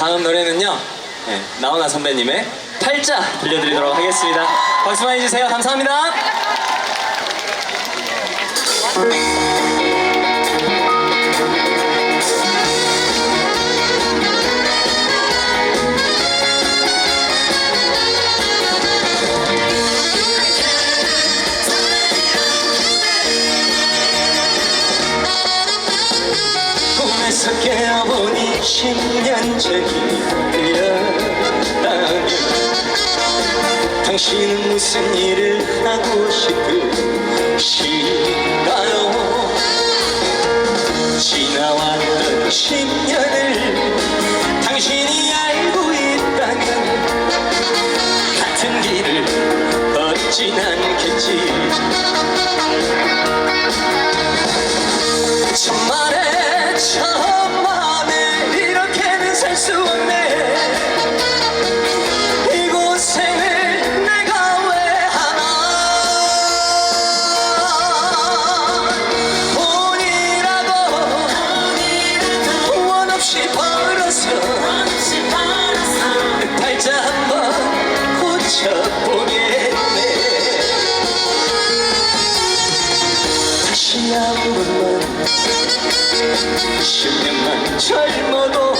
다음 노래는요. 네, 나훈아 선배님의 팔자 들려드리도록 하겠습니다. 박수 많이 주세요. 감사합니다 깨어보니 10년 전이었다면 당신은 무슨 일을 하고 싶으신 한 번만 십년만 젊어도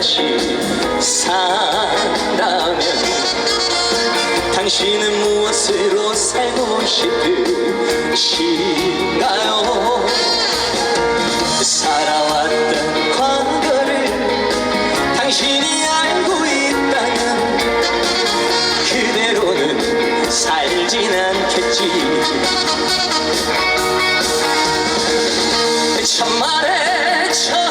다시 산다면 당신은 무엇으로 살고 싶으신가요? 살아왔던 과거를 당신이 알고 있다면 그대로는 살진 않겠지. 천만에 천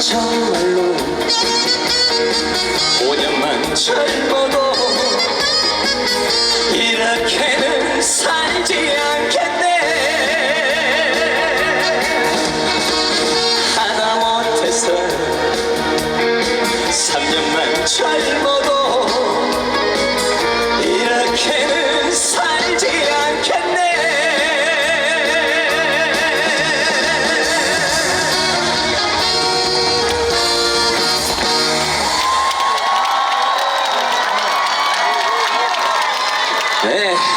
정말로 5년만 젊어 Eh.